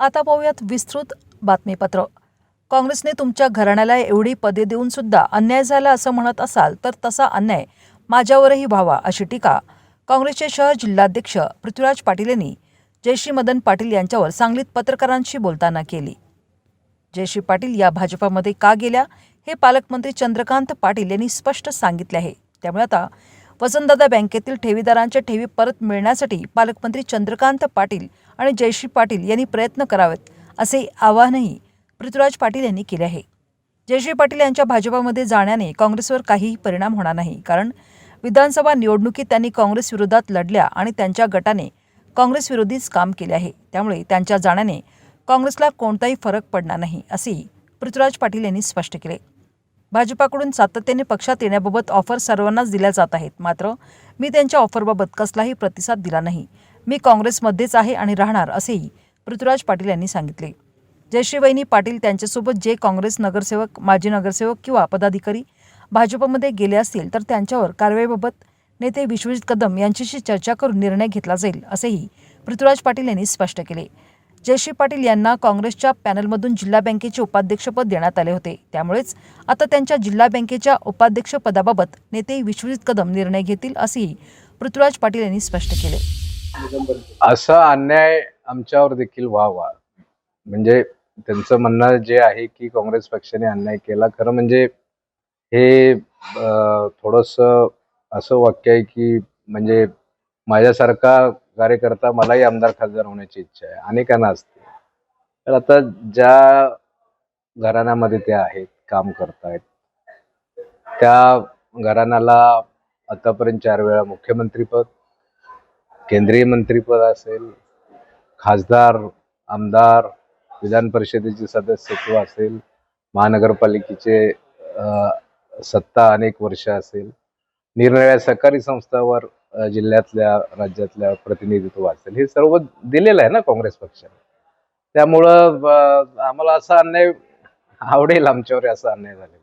आता पाहूयात विस्तृत बातमीपत्र. काँग्रेसने तुमच्या घराण्याला एवढी पदे देऊन सुद्धा अन्याय झाला असं म्हणत असाल तर तसा अन्याय माझ्यावरही व्हावा अशी टीका काँग्रेसचे शहर जिल्हाध्यक्ष पृथ्वीराज पाटील यांनी जयश्री मदन पाटील यांच्यावर सांगलीत पत्रकारांशी बोलताना केली. जयश्री पाटील या भाजपामध्ये का गेल्या हे पालकमंत्री चंद्रकांत पाटील यांनी स्पष्ट सांगितले आहे. त्यामुळे आता वसंतदादा बँकेतील ठेवीदारांच्या ठेवी परत मिळण्यासाठी पालकमंत्री चंद्रकांत पाटील आणि जयश्री पाटील यांनी प्रयत्न करावेत असे आवाहनही पृथ्वीराज पाटील यांनी केले आहे. जयश्री पाटील यांच्या भाजपामध्ये जाण्याने काँग्रेसवर काहीही परिणाम होणार नाही कारण विधानसभा निवडणुकीत त्यांनी काँग्रेस विरोधात लढल्या आणि त्यांच्या गटाने काँग्रेस विरोधीच काम केले आहे. त्यामुळे त्यांच्या जाण्याने काँग्रेसला कोणताही फरक पडणार नाही असेही पृथ्वीराज पाटील यांनी स्पष्ट केले. भाजपाकडून सातत्याने पक्षात येण्याबाबत ऑफर सर्वांनाच दिल्या जात आहेत. मात्र मी त्यांच्या ऑफरबाबत कसलाही प्रतिसाद दिला नाही. मी काँग्रेसमध्येच आहे आणि राहणार असेही पृथ्वीराज पाटील यांनी सांगितले. जयश्रीवहिनी पाटील त्यांच्यासोबत जे काँग्रेस नगरसेवक माजी नगरसेवक किंवा पदाधिकारी भाजपमध्ये गेले असतील तर त्यांच्यावर कारवाईबाबत नेते विश्वजित कदम यांच्याशी चर्चा करून निर्णय घेतला जाईल असेही पृथ्वीराज पाटील यांनी स्पष्ट केले. जयश्री पाटील यांना काँग्रेसच्या पॅनलमधून जिल्हा बँकेचे उपाध्यक्षपद देण्यात आले होते. त्यामुळेच आता त्यांच्या जिल्हा बँकेच्या उपाध्यक्षपदाबाबत नेते विश्वजित कदम निर्णय घेतील असेही पृथ्वीराज पाटील यांनी स्पष्ट केले. असा अन्याय आमच्यावर देखील व्हावा. म्हणजे त्यांचं म्हणणं जे आहे की काँग्रेस पक्षाने अन्याय केला खरं म्हणजे हे थोडस असं वाक्य आहे की म्हणजे माझ्यासारखा कार्यकर्ता मलाही आमदार खासदार होण्याची इच्छा आहे. अनेकांना असते. तर आता ज्या घराण्यामध्ये ते आहेत काम करतायत त्या घराण्याला आतापर्यंत चार वेळा मुख्यमंत्रीपद केंद्रीय मंत्रीपद असेल खासदार आमदार विधान परिषदेचे सदस्यत्व असेल महानगरपालिकेचे सत्ता अनेक वर्ष असेल निरनिराळ्या सहकारी संस्थावर जिल्ह्यातल्या राज्यातल्या प्रतिनिधित्व असेल हे सर्व दिलेलं आहे ना काँग्रेस पक्षाने. त्यामुळं आम्हाला असा अन्याय आवडेल आमच्यावर असा अन्याय झालेला.